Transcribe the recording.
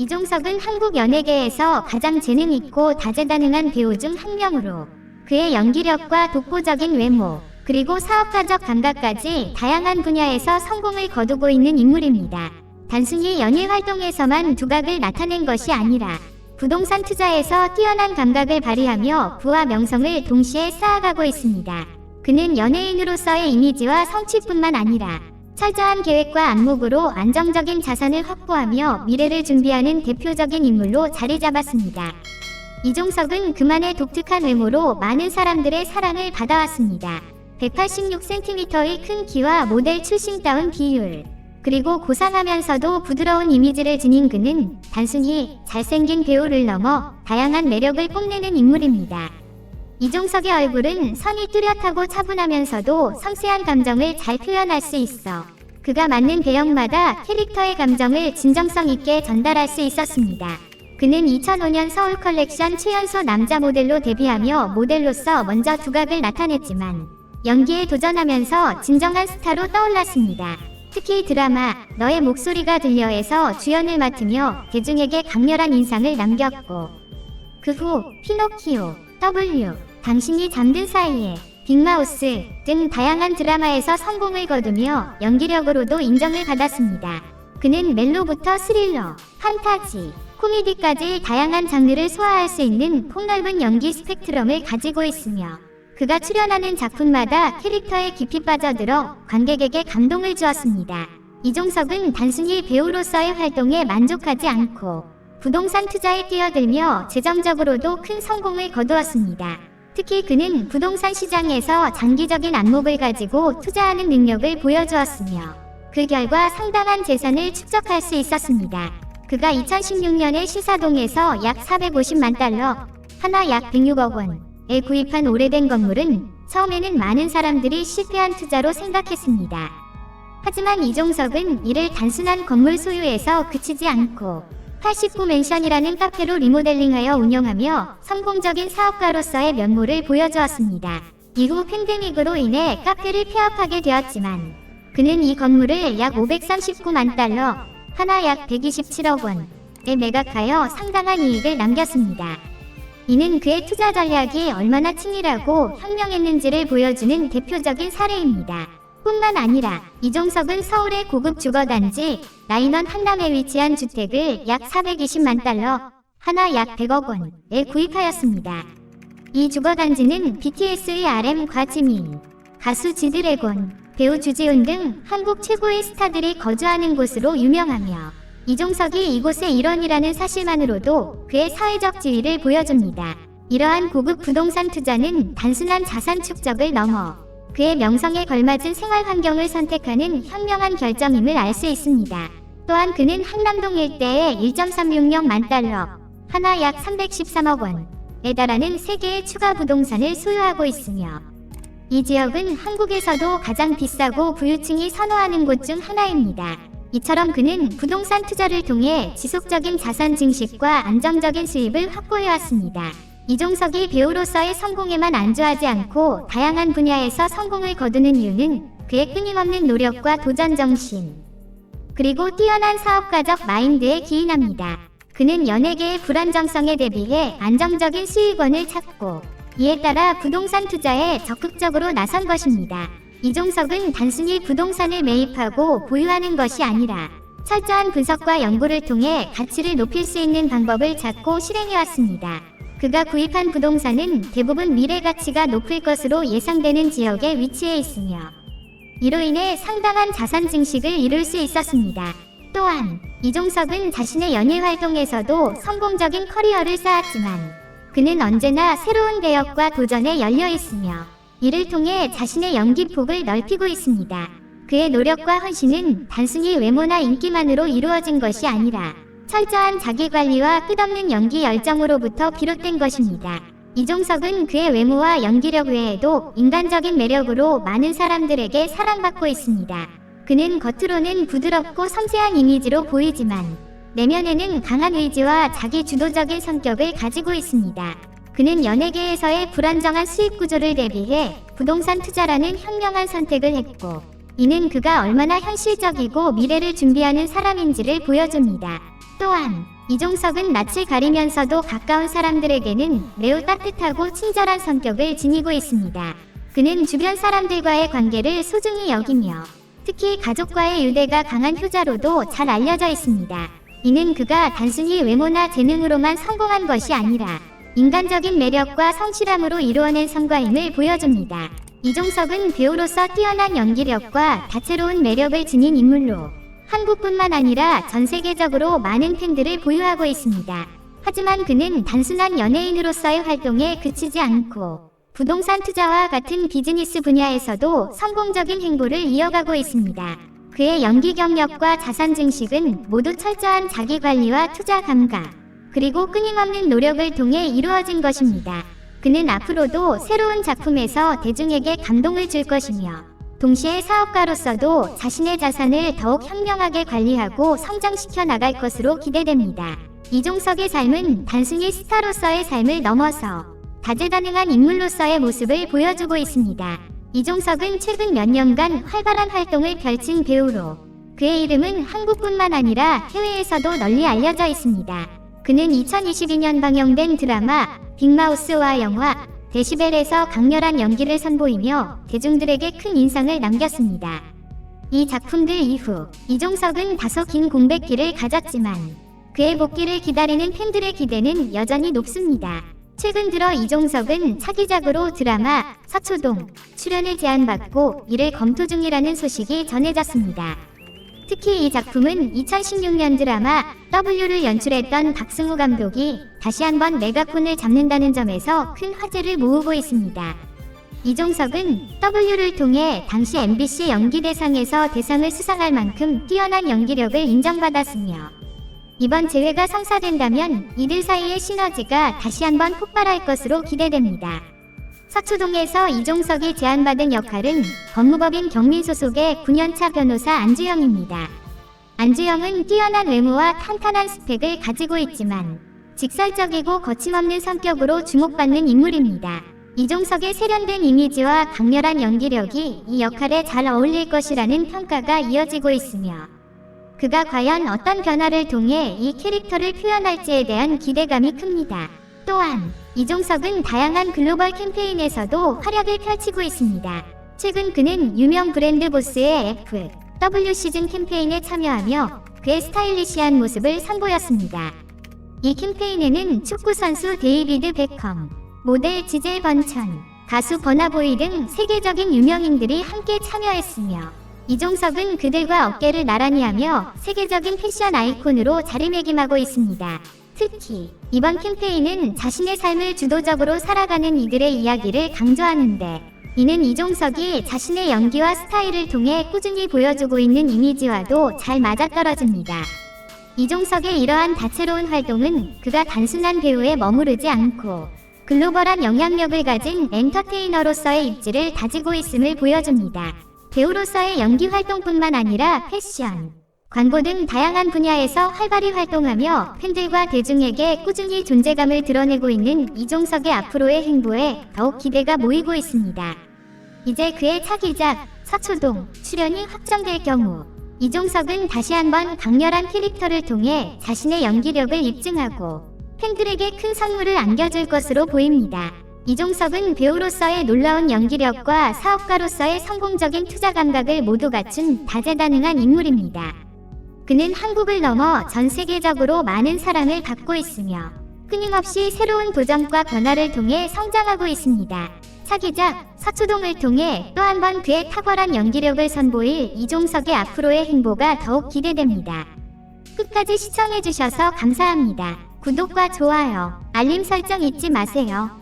이종석은 한국 연예계에서 가장 재능 있고 다재다능한 배우 중 한 명으로 그의 연기력과 독보적인 외모, 그리고 사업가적 감각까지 다양한 분야에서 성공을 거두고 있는 인물입니다. 단순히 연예 활동에서만 두각을 나타낸 것이 아니라 부동산 투자에서 뛰어난 감각을 발휘하며 부와 명성을 동시에 쌓아가고 있습니다. 그는 연예인으로서의 이미지와 성취뿐만 아니라 철저한 계획과 안목으로 안정적인 자산을 확보하며 미래를 준비하는 대표적인 인물로 자리 잡았습니다. 이종석은 그만의 독특한 외모로 많은 사람들의 사랑을 받아왔습니다. 186cm의 큰 키와 모델 출신다운 비율, 그리고 고상하면서도 부드러운 이미지를 지닌 그는 단순히 잘생긴 배우를 넘어 다양한 매력을 뽐내는 인물입니다. 이종석의 얼굴은 선이 뚜렷하고 차분하면서도 섬세한 감정을 잘 표현할 수 있어 그가 맡는 배역마다 캐릭터의 감정을 진정성 있게 전달할 수 있었습니다. 그는 2005년 서울 컬렉션 최연소 남자 모델로 데뷔하며 모델로서 먼저 두각을 나타냈지만 연기에 도전하면서 진정한 스타로 떠올랐습니다. 특히 드라마 너의 목소리가 들려에서 주연을 맡으며 대중에게 강렬한 인상을 남겼고 그 후 피노키오, W, 당신이 잠든 사이에 빅마우스 등 다양한 드라마에서 성공을 거두며 연기력으로도 인정을 받았습니다. 그는 멜로부터 스릴러, 판타지, 코미디까지 다양한 장르를 소화할 수 있는 폭넓은 연기 스펙트럼을 가지고 있으며 그가 출연하는 작품마다 캐릭터에 깊이 빠져들어 관객에게 감동을 주었습니다. 이종석은 단순히 배우로서의 활동에 만족하지 않고 부동산 투자에 뛰어들며 재정적으로도 큰 성공을 거두었습니다. 특히 그는 부동산 시장에서 장기적인 안목을 가지고 투자하는 능력을 보여주었으며 그 결과 상당한 재산을 축적할 수 있었습니다. 그가 2016년에 시사동에서 약 450만 달러, 하나 약 106억 원에 구입한 오래된 건물은 처음에는 많은 사람들이 실패한 투자로 생각했습니다. 하지만 이종석은 이를 단순한 건물 소유에서 그치지 않고 89맨션이라는 카페로 리모델링하여 운영하며 성공적인 사업가로서의 면모를 보여주었습니다. 이후 팬데믹으로 인해 카페를 폐업하게 되었지만 그는 이 건물을 약 539만 달러, 하나 약 127억 원에 매각하여 상당한 이익을 남겼습니다. 이는 그의 투자 전략이 얼마나 친밀하고 현명했는지를 보여주는 대표적인 사례입니다. 뿐만 아니라 이종석은 서울의 고급 주거단지 라인원 한남에 위치한 주택을 약 420만 달러, 하나 약 100억 원에 구입하였습니다. 이 주거단지는 BTS의 RM 과지민, 가수 지드래곤, 배우 주지훈 등 한국 최고의 스타들이 거주하는 곳으로 유명하며 이종석이 이곳의 일원이라는 사실만으로도 그의 사회적 지위를 보여줍니다. 이러한 고급 부동산 투자는 단순한 자산 축적을 넘어 그의 명성에 걸맞은 생활 환경을 선택하는 현명한 결정임을 알 수 있습니다. 또한 그는 한남동 일대에 1.366만 달러, 하나 약 313억 원에 달하는 3개의 추가 부동산을 소유하고 있으며 이 지역은 한국에서도 가장 비싸고 부유층이 선호하는 곳 중 하나입니다. 이처럼 그는 부동산 투자를 통해 지속적인 자산 증식과 안정적인 수입을 확보해왔습니다. 이종석이 배우로서의 성공에만 안주하지 않고 다양한 분야에서 성공을 거두는 이유는 그의 끊임없는 노력과 도전 정신, 그리고 뛰어난 사업가적 마인드에 기인합니다. 그는 연예계의 불안정성에 대비해 안정적인 수익원을 찾고 이에 따라 부동산 투자에 적극적으로 나선 것입니다. 이종석은 단순히 부동산을 매입하고 보유하는 것이 아니라 철저한 분석과 연구를 통해 가치를 높일 수 있는 방법을 찾고 실행해왔습니다. 그가 구입한 부동산은 대부분 미래 가치가 높을 것으로 예상되는 지역에 위치해 있으며 이로 인해 상당한 자산 증식을 이룰 수 있었습니다. 또한 이종석은 자신의 연예 활동에서도 성공적인 커리어를 쌓았지만 그는 언제나 새로운 대역과 도전에 열려 있으며 이를 통해 자신의 연기 폭을 넓히고 있습니다. 그의 노력과 헌신은 단순히 외모나 인기만으로 이루어진 것이 아니라 철저한 자기관리와 끝없는 연기 열정으로부터 비롯된 것입니다. 이종석은 그의 외모와 연기력 외에도 인간적인 매력으로 많은 사람들에게 사랑받고 있습니다. 그는 겉으로는 부드럽고 섬세한 이미지로 보이지만 내면에는 강한 의지와 자기 주도적인 성격을 가지고 있습니다. 그는 연예계에서의 불안정한 수입 구조를 대비해 부동산 투자라는 현명한 선택을 했고, 이는 그가 얼마나 현실적이고 미래를 준비하는 사람인지를 보여줍니다. 또한 이종석은 낯을 가리면서도 가까운 사람들에게는 매우 따뜻하고 친절한 성격을 지니고 있습니다. 그는 주변 사람들과의 관계를 소중히 여기며 특히 가족과의 유대가 강한 효자로도 잘 알려져 있습니다. 이는 그가 단순히 외모나 재능으로만 성공한 것이 아니라 인간적인 매력과 성실함으로 이루어낸 성과임을 보여줍니다. 이종석은 배우로서 뛰어난 연기력과 다채로운 매력을 지닌 인물로 한국뿐만 아니라 전 세계적으로 많은 팬들을 보유하고 있습니다. 하지만 그는 단순한 연예인으로서의 활동에 그치지 않고 부동산 투자와 같은 비즈니스 분야에서도 성공적인 행보를 이어가고 있습니다. 그의 연기 경력과 자산 증식은 모두 철저한 자기 관리와 투자 감각, 그리고 끊임없는 노력을 통해 이루어진 것입니다. 그는 앞으로도 새로운 작품에서 대중에게 감동을 줄 것이며 동시에 사업가로서도 자신의 자산을 더욱 현명하게 관리하고 성장시켜 나갈 것으로 기대됩니다. 이종석의 삶은 단순히 스타로서의 삶을 넘어서 다재다능한 인물로서의 모습을 보여주고 있습니다. 이종석은 최근 몇 년간 활발한 활동을 펼친 배우로 그의 이름은 한국뿐만 아니라 해외에서도 널리 알려져 있습니다. 그는 2022년 방영된 드라마 빅마우스와 영화 데시벨에서 강렬한 연기를 선보이며 대중들에게 큰 인상을 남겼습니다. 이 작품들 이후 이종석은 다소 긴 공백기를 가졌지만 그의 복귀를 기다리는 팬들의 기대는 여전히 높습니다. 최근 들어 이종석은 차기작으로 드라마 서초동 출연을 제안받고 이를 검토 중이라는 소식이 전해졌습니다. 특히 이 작품은 2016년 드라마 W를 연출했던 박승우 감독이 다시 한번 메가폰을 잡는다는 점에서 큰 화제를 모으고 있습니다. 이종석은 W를 통해 당시 MBC 연기대상에서 대상을 수상할 만큼 뛰어난 연기력을 인정받았으며 이번 재회가 성사된다면 이들 사이의 시너지가 다시 한번 폭발할 것으로 기대됩니다. 서초동에서 이종석이 제안받은 역할은 법무법인 경민 소속의 9년차 변호사 안주영입니다. 안주영은 뛰어난 외모와 탄탄한 스펙을 가지고 있지만 직설적이고 거침없는 성격으로 주목받는 인물입니다. 이종석의 세련된 이미지와 강렬한 연기력이 이 역할에 잘 어울릴 것이라는 평가가 이어지고 있으며 그가 과연 어떤 변화를 통해 이 캐릭터를 표현할지에 대한 기대감이 큽니다. 또한 이종석은 다양한 글로벌 캠페인에서도 활약을 펼치고 있습니다. 최근 그는 유명 브랜드 보스의 F, W 시즌 캠페인에 참여하며 그의 스타일리시한 모습을 선보였습니다. 이 캠페인에는 축구 선수 데이비드 베컴, 모델 지젤 번천, 가수 버나보이 등 세계적인 유명인들이 함께 참여했으며 이종석은 그들과 어깨를 나란히 하며 세계적인 패션 아이콘으로 자리매김하고 있습니다. 특히 이번 캠페인은 자신의 삶을 주도적으로 살아가는 이들의 이야기를 강조하는데 이는 이종석이 자신의 연기와 스타일을 통해 꾸준히 보여주고 있는 이미지와도 잘 맞아떨어집니다. 이종석의 이러한 다채로운 활동은 그가 단순한 배우에 머무르지 않고 글로벌한 영향력을 가진 엔터테이너로서의 입지를 다지고 있음을 보여줍니다. 배우로서의 연기 활동뿐만 아니라 패션, 광고 등 다양한 분야에서 활발히 활동하며 팬들과 대중에게 꾸준히 존재감을 드러내고 있는 이종석의 앞으로의 행보에 더욱 기대가 모이고 있습니다. 이제 그의 차기작 서초동 출연이 확정될 경우 이종석은 다시 한번 강렬한 캐릭터를 통해 자신의 연기력을 입증하고 팬들에게 큰 선물을 안겨줄 것으로 보입니다. 이종석은 배우로서의 놀라운 연기력과 사업가로서의 성공적인 투자 감각을 모두 갖춘 다재다능한 인물입니다. 그는 한국을 넘어 전 세계적으로 많은 사랑을 받고 있으며 끊임없이 새로운 도전과 변화를 통해 성장하고 있습니다. 차기작 서초동을 통해 또 한 번 그의 탁월한 연기력을 선보일 이종석의 앞으로의 행보가 더욱 기대됩니다. 끝까지 시청해주셔서 감사합니다. 구독과 좋아요, 알림 설정 잊지 마세요.